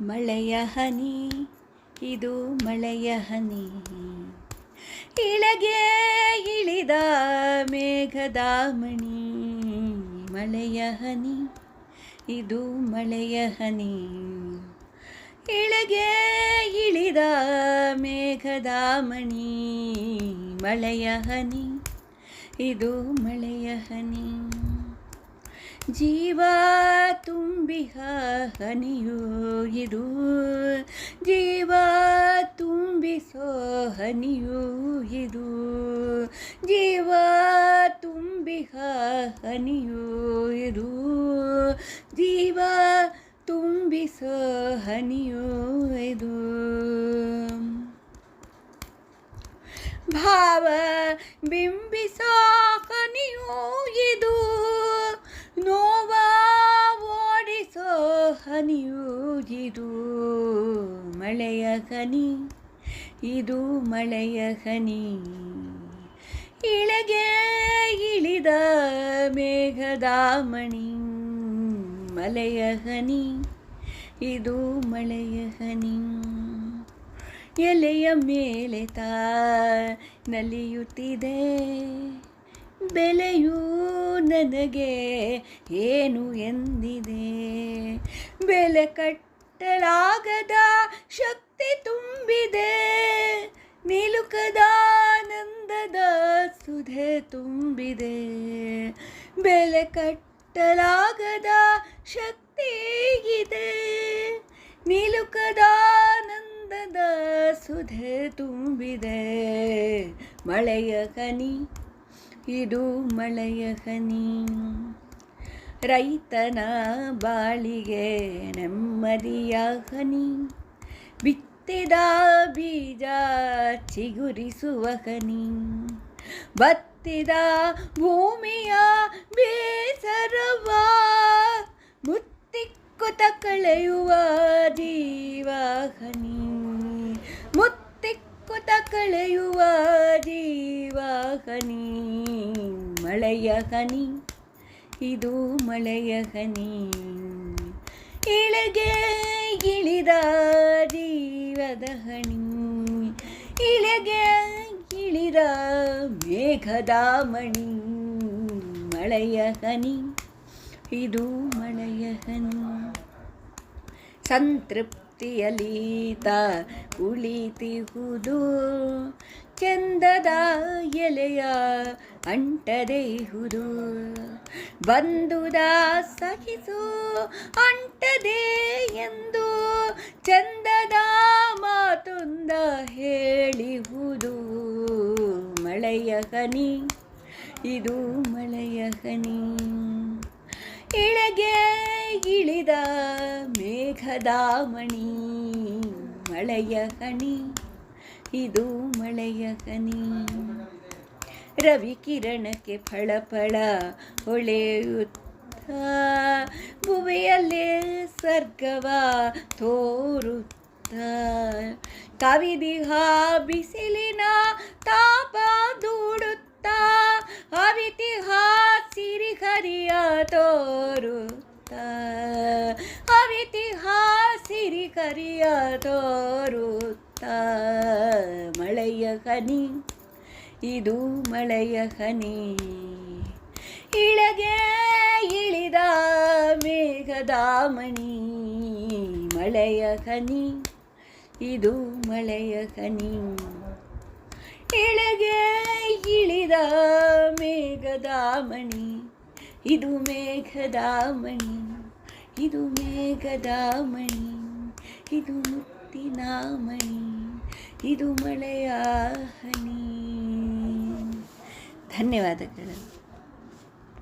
ಮಳೆಯ ಹನಿ, ಇದು ಮಳೆಯ ಹನಿ. ಇಳಗೆ ಇಳಿದ ಮೇಘದ ಮಣಿ, ಮಳೆಯ ಹನಿ, ಇದು ಮಳೆಯ ಹನಿ. ಇಳಗೆ ಇಳಿದ ಮೇಘದ ಮಣಿ, ಮಳೆಯ ಹನಿ, ಇದು ಮಳೆಯ ಹನಿ. ಜೀವ ತುಂಬಿಹ ಹನಿಯೋ ಇದು ಜೀವ ತುಂಬಿಸೋ ಹನಿಯೋ ಇದು ಜೀವ ತುಂಬಿಹ ಹನಿಯೋ ಇದು ಜೀವ ತುಂಬಿಸೋ ಹನಿಯೋ ಇದು ಭಾವ ಬಿಂಬಿಸೋ ಇದು ಮಳೆಯ ಹನಿ, ಇದು ಮಳೆಯ ಹನಿ. ಇಳಗೆ ಇಳಿದ ಮೇಘದ ಮಣಿ ಮಳೆಯ ಹನಿ, ಇದು ಮಳೆಯ ಹನಿ. ಎಲೆಯ ಮೇಲೆ ತಾ ನಲಿಯುತ್ತಿದೆ, ಬೆಲೆಯೂ ನನಗೆ ಏನು ಎಂದಿದೆ. ಬೆಲೆ ಕಟ್ಟಲಾಗದ ಶಕ್ತಿ ತುಂಬಿದೆ. ನಿಲುಕದಾನಂದದ ಸುಧೆ ತುಂಬಿದೆ. ಬೆಲೆ ಕಟ್ಟಲಾಗದ ಶಕ್ತಿ ಇದೆ ನಿಲುಕದಾನಂದದ ಸುಧೆ ತುಂಬಿದೆ. ಮಳೆಯ ಕನಿ ಇದು ಮಳೆಯ ಹನಿ. ರೈತನ ಬಾಳಿಗೆ ನೆಮ್ಮದಿಯ ಹನಿ ಬಿತ್ತಿದ ಬೀಜ ಚಿಗುರಿಸುವ ಹನಿ. ಬತ್ತಿದ ಭೂಮಿಯ ಬೇಸರವ. ಮುತ್ತಿಕ್ಕುತ ಕಳೆಯುವ ಜೀವ ಹನಿ. ಮುತ್ತಿಕ್ಕುತ ಕಳೆಯುವ ಜೀವ ಹನಿ. ಮಳೆಯ ಹನಿ. ಇದು ಮಳೆಯ ಹನಿ ಇಳೆಗೆ ಇಳಿದ ಜೀವದ ಹನಿ ಇಳೆಗೆ ಇಳಿದ ಮೇಘದ ಮಣಿ ಮಳೆಯ ಹನಿ ಇದು ಮಳೆಯ ಹನಿ ಸಂತೃಪ್ತಿಯಲೀತ ಉಳಿತಿಹುದು ಚಂದದ ಎಲೆಯ ಅಂಟದೆಹುದು. ಬಂದುದ ಸಹಿಸು ಅಂಟದೆ ಎಂದು ಚಂದದ ಮಾತುಂದ ಹೇಳಿಹುದು. ಮಳೆಯ ಹನಿ, ಇದು ಮಳೆಯ ಹನಿ. ಇಳಗೆ ಇಳಿದ ಮೇಘದ ಮಣಿ ಮಳೆಯ ಹನಿ ಇದು ಮಳೆಯ ಹನಿ ರವಿ ಕಿರಣಕ್ಕೆ ಫಳ ಹೊಳೆಯುತ್ತ, ಭುವಿಯಲ್ಲೇ ಸ್ವರ್ಗವ ತೋರುತ್ತ. ಕವಿದಿಹ ಬಿಸಿಲಿನ ಸಿರಿಕರಿಯ ತೋರುತ್ತ ಮಳೆಯ ಹನಿ ಇದು ಮಳೆಯ ಹನಿ ಇಳಗೆ ಇಳಿದ ಮೇಘದ ಮಣಿ ಮಳೆಯ ಹನಿ ಇದು ಮಳೆಯ ಹನಿ ಇಳಗೆ ಇಳಿದ ಮೇಘದ ಮಣಿ ಇದು ಮೇಘದ ಮಣಿ ಇದು ಮೇಘದ ಮಣಿ ಇದು ಮುತ್ತಿನ ಮಣಿ ಇದು ಮಳೆಯ ಹನಿ. ಧನ್ಯವಾದಗಳು.